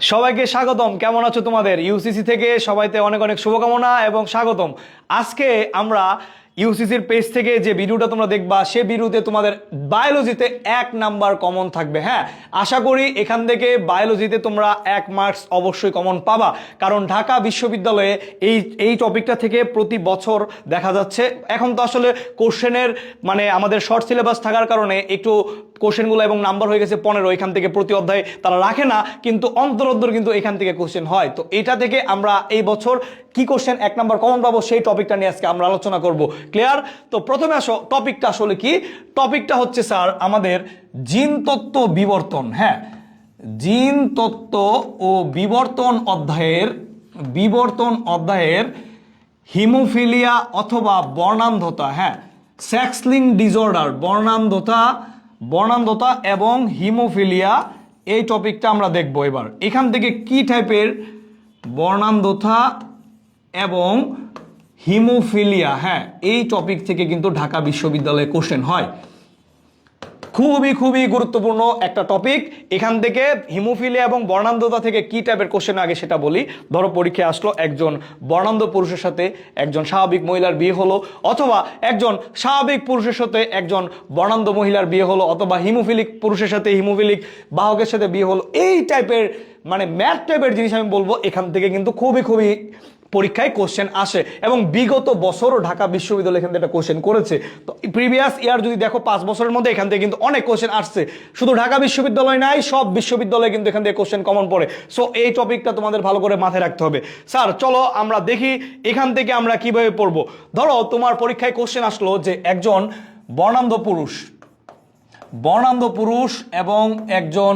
সবাইকে স্বাগতম। কেমন আছো তোমাদের? ইউসিসি থেকে সবাইতে অনেক অনেক শুভকামনা এবং স্বাগতম। আজকে আমরা ইউসিসির পেজ থেকে যে ভিডিওটা তোমরা দেখবা, সে ভিডিওতে তোমাদের বায়োলজিতে এক নাম্বার কমন থাকবে। হ্যাঁ আশা করি এখান থেকে বায়োলজিতে তোমরা এক মার্কস অবশ্যই কমন পাবা। কারণ ঢাকা বিশ্ববিদ্যালয়ে এই এই টপিকটা থেকে প্রতি বছর দেখা যাচ্ছে। এখন তো আসলে কোশ্চেনের মানে আমাদের শর্ট সিলেবাস থাকার কারণে একটু কোশ্চেনগুলো এবং নাম্বার হয়ে গেছে পনেরো, এখান থেকে প্রতি অধ্যায়ে তারা রাখে না, কিন্তু অন্তরোত্তর কিন্তু এখান থেকে কোশ্চেন হয়। তো এটা থেকে আমরা এই বছর কি কোশ্চেন এক নাম্বার কমন পাবো সেই টপিকটা নিয়ে আজকে আমরা আলোচনা করব। ক্লিয়ার তো প্রথমে আসো টপিকটা আসলে কি? টপিকটা হচ্ছে স্যার আমাদের জিন তত্ত্ব বিবর্তন হ্যাঁ? জিন তত্ত্ব ও বিবর্তন অধ্যায়ের বিবর্তন অধ্যায়ের হিমোফিলিয়া অথবা বর্ণান্ধতা হ্যাঁ? সেক্সলিং ডিসঅর্ডার বর্ণান্ধতা বর্ণান্ধতা এবং হিমোফিলিয়া, এই টপিকটা আমরা দেখব এবার। এখান থেকে কি টাইপের বর্ণান্ধতা এবং হিমোফিলিয়া হ্যাঁ এই টপিক থেকে কিন্তু ঢাকা বিশ্ববিদ্যালয়ে কোশ্চেন হয়। খুবই খুবই গুরুত্বপূর্ণ একটা টপিক এখান থেকে হিমোফিলিয়া এবং বর্ণান্ধতা থেকে কি টাইপের কোশ্চেন আগে সেটা বলি। ধরো, পরীক্ষায় আসলো একজন বর্ণান্ধ পুরুষের সাথে একজন স্বাভাবিক মহিলার বিয়ে হলো, অথবা একজন স্বাভাবিক পুরুষের সাথে একজন বর্ণান্ধ মহিলার বিয়ে হলো, অথবা হিমোফিলিক পুরুষের সাথে হিমোফিলিক বাহকের সাথে বিয়ে হলো। এই টাইপের মানে ম্যাথ টাইপের জিনিস আমি বলব, এখান থেকে কিন্তু খুবই খুবই পরীক্ষায় কোশ্চেন আসে এবং বিগত বছরও ঢাকা বিশ্ববিদ্যালয় এখান থেকে একটা কোশ্চেন করেছে। তো প্রিভিয়াস ইয়ার যদি দেখো, পাঁচ বছরের মধ্যে এখান থেকে কিন্তু অনেক কোশ্চেন আসছে। শুধু ঢাকা বিশ্ববিদ্যালয় নাই, সব বিশ্ববিদ্যালয়ে কিন্তু এখান থেকে কোশ্চেন কমন পড়ে। সো এই টপিকটা তোমাদের ভালো করে মাথায় রাখতে হবে। স্যার চলো আমরা দেখি এখান থেকে আমরা কীভাবে পড়ব। ধরো, তোমার পরীক্ষায় কোশ্চেন আসলো যে একজন বর্ণান্ধ পুরুষ। বর্ণান্ধ পুরুষ এবং একজন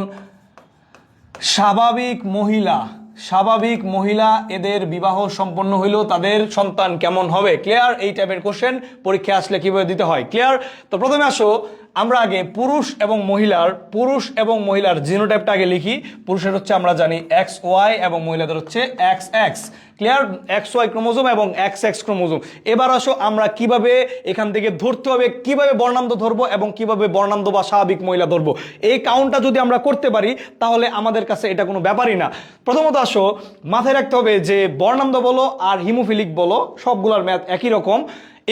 স্বাভাবিক মহিলা। স্বাভাবিক মহিলা এদের বিবাহ সম্পন্ন হইলেও তাদের সন্তান কেমন হবে? ক্লিয়ার এই টাইপের কোশ্চেন পরীক্ষা আসলে কীভাবে দিতে হয়? ক্লিয়ার তো প্রথমে আসো, আমরা আগে পুরুষ এবং মহিলার, পুরুষ এবং মহিলার জিনোটাইপটা আগে লিখি। পুরুষের হচ্ছে আমরা জানি এক্স ওয়াই এবং মহিলাদের হচ্ছে X X clear X Y chromosome এবং এক্স এক্স ক্রোমোজোম। এবার আসো আমরা কীভাবে এখান থেকে ধরতে হবে, কীভাবে বর্ণান্ধ ধরবো এবং কীভাবে বর্ণান্ধ বা স্বাভাবিক মহিলা ধরবো। এই কাউন্টটা যদি আমরা করতে পারি, তাহলে আমাদের কাছে এটা কোনো ব্যাপারই না। প্রথমত আসো, মাথায় রাখতে হবে যে বর্ণান্ধ বলো আর হিমোফিলিক বলো, সবগুলোর ম্যাথ একই রকম।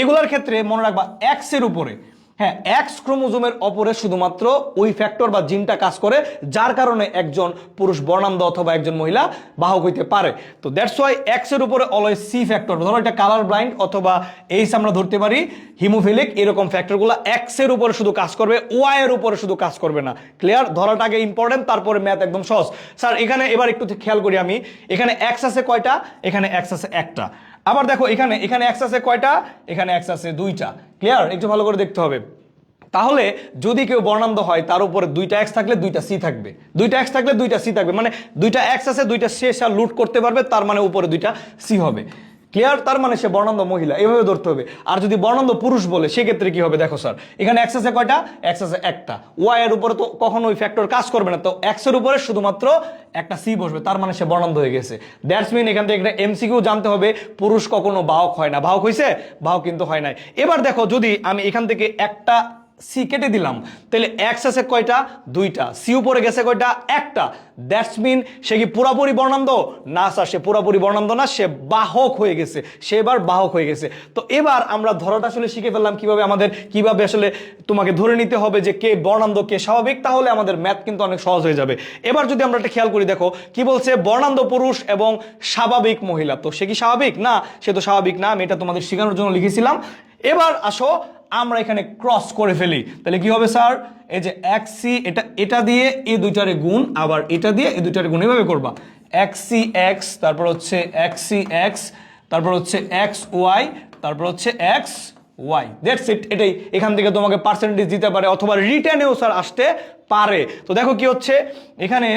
এগুলোর ক্ষেত্রে মনে রাখবা এক্সের উপরে। হ্যাঁ এক্স ক্রোমোজোমের অপরে শুধুমাত্র ওই ফ্যাক্টর বা জিনটা কাজ করে, যার কারণে একজন পুরুষ বর্ণান্ধ অথবা একজন মহিলা বাহক হইতে পারে। তো দ্যাটস ওয়াই এক্সের উপরে অলওয়েজ সি ফ্যাক্টর ধরো এটা কালার ব্লাইন্ড অথবা এইস আমরা ধরতে পারি হিমোফিলিক এরকম ফ্যাক্টরগুলো এক্সের উপরে শুধু কাজ করবে ওয়াই এর উপরে শুধু কাজ করবে না। ক্লিয়ার ধরাটা আগে ইম্পর্টেন্ট তারপরে ম্যাথ একদম সহজ। স্যার, এখানে এবার একটু খেয়াল করি আমি। এখানে এক্স আছে কয়টা? এখানে এক্স আছে একটা। আবার দেখো, এখানে এখানে এক্স আছে কয়টা? এখানে এক্স আছে দুইটা। ক্লিয়ার একটু ভালো করে দেখতে হবে। তাহলে, যদি কেউ বর্ণান্ত হয়, তার উপরে দুইটা এক্স থাকলে দুইটা সি থাকবে। দুইটা এক্স থাকলে দুইটা সি থাকবে। মানে দুইটা এক্স আছে, দুইটা সি লুট করতে পারবে, তার মানে উপরে দুইটা সি হবে। ক্লিয়ার? তার মানে সে বর্ণান্ধ মহিলা। এভাবে ধরতে হবে। আর যদি বর্ণান্ধ পুরুষ বলে, সেক্ষেত্রে কি হবে? দেখো স্যার, এখানে এক্স আছে কয়টা? এক্স আছে একটা। ওয়াই এর উপরে তো কখনো ওই ফ্যাক্টর কাজ করবে না। তো এক্সের উপরে শুধুমাত্র একটা সি বসবে। তার মানে সে বর্ণান্ধ হয়ে গেছে। দ্যাটস মিন এখান থেকে একটা এমসিকিউ জানতে হবে। পুরুষ কখনো বাহক হয় না। বাহক হয়েছে বাহক কিন্তু হয় নাই। এবার দেখো, যদি আমি এখান থেকে একটা সি কেটে দিলাম। তাহলে এক্স আছে কয়টা? দুইটা। সি উপরে গেছে কয়টা? একটা। দ্যাটস মিন সে কি পুরাপুরি বর্ণান্ধ? না স্যার সে পুরাপুরি বর্ণান্ধ না, সে বাহক হয়ে গেছে। সে এবার বাহক হয়ে গেছে। তো এবার আমরা ধরাটা আসলে শিখে ফেললাম কীভাবে আমাদের, কীভাবে আসলে তোমাকে ধরে নিতে হবে যে কে বর্ণান্ধ, কে স্বাভাবিক, তাহলে আমাদের ম্যাথ কিন্তু অনেক সহজ হয়ে যাবে। এবার যদি আমরা একটা খেয়াল করি, দেখো, কি বলছে? বর্ণান্ধ পুরুষ এবং স্বাভাবিক মহিলা। তো সে কি স্বাভাবিক? না, সে তো স্বাভাবিক না, আমি এটা তোমাদের শেখানোর জন্য লিখেছিলাম। এবার আসো, আমরা এখানে ক্রস করে ফেলি। তাহলে কি হবে, স্যার? এই যে এক্স সি এটা এটা দিয়ে এ দুইটারে গুণ, আবার এটা দিয়ে এ দুইটারে গুণ, এভাবে করবা। এক্স সি এক্স তারপর হচ্ছে এক্স সি এক্স তারপর হচ্ছে এক্স ওয়াই তারপর হচ্ছে এক্স ওয়াই দ্যাটস ইট এটাই। এখান থেকে তোমাকে পার্সেন্টেজ দিতে পারে, অথবা রিটার্নেও স্যার, আসতে পারে। তো দেখো কি হচ্ছে, এখানে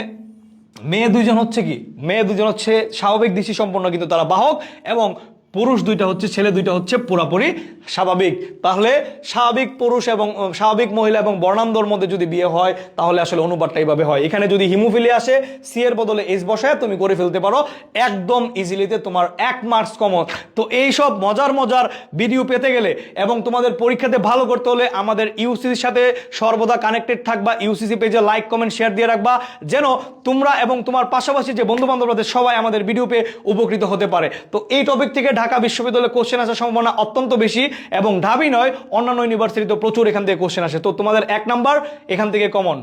মেয়ে দুজন হচ্ছে কি? মেয়ে দুজন হচ্ছে স্বাভাবিক দৃষ্টি সম্পন্ন কিন্তু তারা বাহক, এবং পুরুষ দুইটা হচ্ছে, ছেলে দুইটা হচ্ছে পুরাপুরি স্বাভাবিক। তাহলে স্বাভাবিক পুরুষ এবং স্বাভাবিক মহিলা এবং বর্ণান্ধর মধ্যে যদি বিয়ে হয়, তাহলে আসলে অনুপাতটা এইভাবে হয়। এখানে যদি হিমোফিলি আসে সি এর বদলে এইচ বসায়, তুমি করে ফেলতে পারো। একদম ইজিলিতে তোমার এক মার্কস কমন তো এই সব মজার মজার ভিডিও পেতে গেলে এবং তোমাদের পরীক্ষাতে ভালো করতে হলে আমাদের ইউসিসির সাথে সর্বদা কানেক্টেড থাকবা। ইউসিসি পেজে লাইক কমেন্ট শেয়ার দিয়ে রাখবা। যেন তোমরা এবং তোমার পাশাপাশি যে বন্ধু সবাই আমাদের ভিডিও পেয়ে উপকৃত হতে পারে। তো এই টপিক থেকে ঢাকা বিশ্ববিদ্যালয়ে কোশ্চেন আসার সম্ভাবনা অত্যন্ত বেশি এবং ঢাবি নয়, অন্যান্য ইউনিভার্সিটিতে প্রচুর এখান থেকে কোশ্চেন আসে। তো তোমাদের এক নাম্বার এখান থেকে কমন